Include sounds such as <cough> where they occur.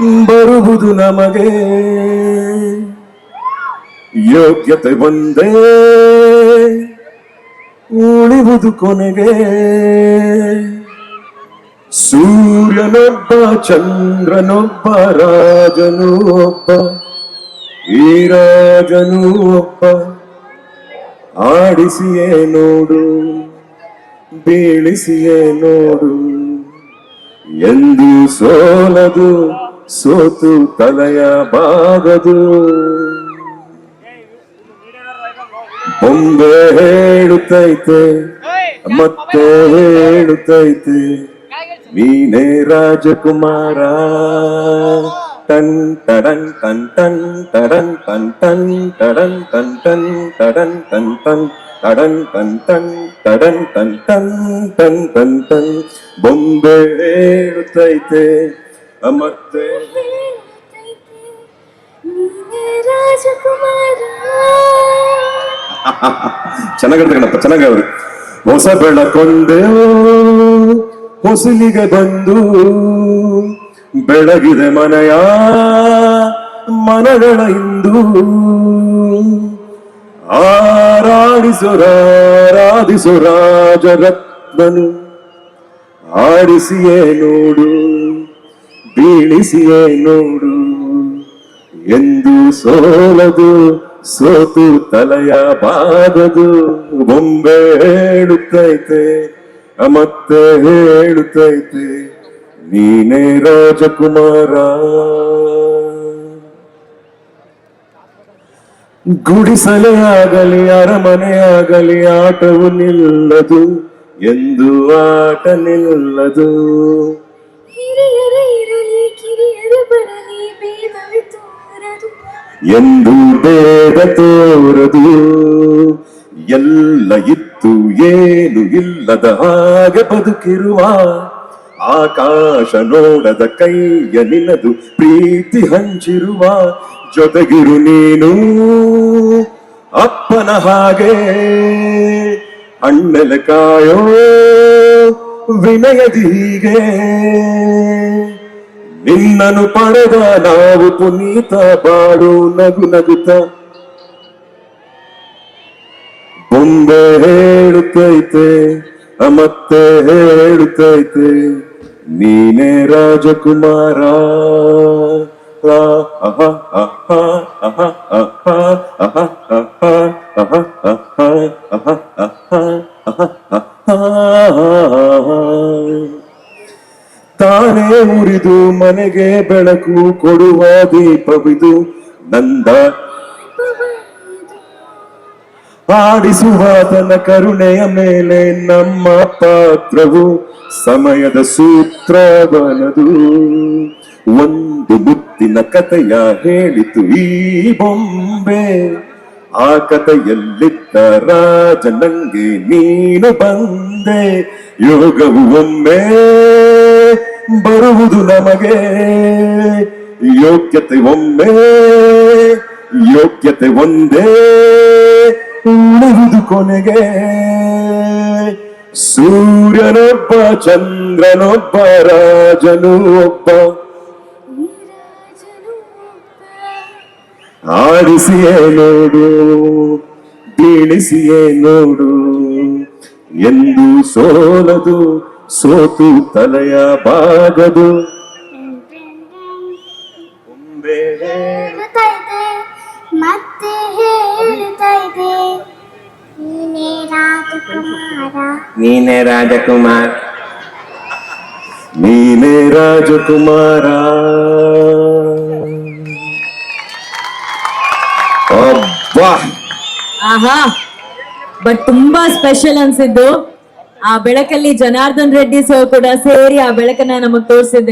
ಬರುವುದು ನಮಗೆ. ಯೋಗ್ಯತೆ ಒಂದೇ ಉಳಿವುದು ಕೊನೆಗೆ. ಸೂರ್ಯನೊಬ್ಬ, ಚಂದ್ರನೊಬ್ಬ ರಾಜನು ಒಬ್ಬ ಈ ರಾಜನು ಒಬ್ಬ ಆಡಿಸಿಯೇ ನೋಡು, ಬೀಳಿಸಿಯೇ ನೋಡು ಎಂದು ಸೋಲದು ಸೋತು ತಲೆಯ ಬಾಗದು ಬೊಂಬೆ ಹೇಳುತ್ತೈತೆ ಮತ್ತೆ ಹೇಳುತ್ತೈತೆ ನೀನೇ ರಾಜಕುಮಾರ ಟನ್ ಟಡನ್ ಟನ್ ಟನ್ ಟಡನ್ ಟನ್ ಟನ್ ಟಡನ್ ಟನ್ ಟನ್ ಟಡನ್ ಟನ್ ಟನ್ ಟಡನ್ ಟನ್ ಟನ್ ಟಡನ್ ಟನ್ ಟನ್ ಟನ್ ಟನ್ ಟನ್ ಬೊಂಬೆ ಹೇಳುತ್ತೈತೆ ಮತ್ತೆ <laughs> ಚೆನ್ನಾಗಿರುತ್ತೆ ಕಣಪ್ಪ ಚೆನ್ನಾಗಿ ಅವ್ರು ಹೊಸ ಬೆಳಕೊಂಡೆ ಹೊಸಲಿಗೆ ಬಂದು ಬೆಳಗಿದೆ ಮನೆಯ ಮನಗಳ ಇಂದು ಆರಾಡಿಸು ರಾಜರತ್ನನು ಆಡಿಸಿಯೇ ನೋಡು. ಬೀಳಿಸಿಯೇ ನೋಡು. ಎಂದು ಸೋಲದು, ಸೋತು ತಲೆಯ ಬಾಗದು. ಬೊಂಬೆ ಹೇಳುತ್ತೈತೆ, ಮತ್ತೆ ಹೇಳುತ್ತೈತೆ, ನೀನೇ ರಾಜಕುಮಾರ. ಗುಡಿಸಲೇ ಆಗಲಿ, ಅರಮನೆ ಆಗಲಿ, ಆಟವು ನಿಲ್ಲದು, ಎಂದು ಆಟ ನಿಲ್ಲದು. ಎಂದು ಬೇಗ ತೋರದು. ಎಲ್ಲ ಇತ್ತು, ಏನು ಇಲ್ಲದ ಹಾಗೆ ಬದುಕಿರುವ ಆಕಾಶ ನೋಡದ ಕೈಯ ನಿನ್ನದು ಪ್ರೀತಿ ಹಂಚಿರುವ. ಜೊತೆಗಿರು ನೀನು ಅಪ್ಪನ ಹಾಗೆ ಅಣ್ಣಲ ಕಾಯೋ ವಿನಯದೀಗೆ. నిన్నను పడగా నావు పునీత పాడు నగు నగుత బొంబే ಹೇಳುತ್ತೈತೆ ಮತ್ತೆ ಹೇಳುತ್ತೈತೆ ನೀನೇ ರಾಜಕುಮಾರ ಅಹ ಅಹ ಅಹ ಅಹ ಅಹ ಅಹ ಉರಿದು ಮನೆಗೆ ಬೆಳಕು ಕೊಡುವ ದೀಪವಿದು ನಂದ. ಆಡಿಸುವ ತನ್ನ ಕರುಣೆಯ ಮೇಲೆ ನಮ್ಮ ಪಾತ್ರವು ಸಮಯದ ಸೂತ್ರವನದು. ಒಂದು ಮುತ್ತಿನ ಕಥೆಯ ಹೇಳಿತು ಈ ಬೊಂಬೆ. ಆ ಕಥೆಯಲ್ಲಿದ್ದ ರಾಜ ನಂಗೆ ನೀನು ಬಂದೆ. ಯೋಗವು ಒಮ್ಮೆ ಬರುವುದು ನಮಗೆ. ಯೋಗ್ಯತೆ ಒಮ್ಮೆ, ಯೋಗ್ಯತೆ ಒಂದೇ. ಉಳಿದು ಕೊನೆಗೆ. ಸೂರ್ಯನೊಬ್ಬ, ಚಂದ್ರನೊಬ್ಬ, ರಾಜನು ಒಬ್ಬ. ಆಡಿಸಿಯೇ ನೋಡು, ಬೀಳಿಸಿಯೇ ನೋಡು. ಎಂದು ಸೋಲದು ಸೋತು ತಲೆಯ ಬಾಗದು ಬೊಂಬೆ ಹೇಳ್ತಾ ಇದೆ ಮತ್ತೆ ಹೇಳ್ತಾ ಇದೆ ನೀನೇ ರಾಜಕುಮಾರ ನೀನೇ ರಾಜಕುಮಾರ್ ನೀನೇ ರಾಜಕುಮಾರ ಅಬ್ಬಾ ಆಹಾ ಬಟ್ ತುಂಬಾ ಸ್ಪೆಷಲ್ ಅನ್ಸಿದ್ದು ಆ ಬೆಳಕಲ್ಲಿ ಜನಾರ್ದನ್ ರೆಡ್ಡಿ ಸರ್ ಕೂಡ ಸೇರಿ ಆ ಬೆಳಕನ್ನ ನಮಗ್ ತೋರಿಸಿದ್ರು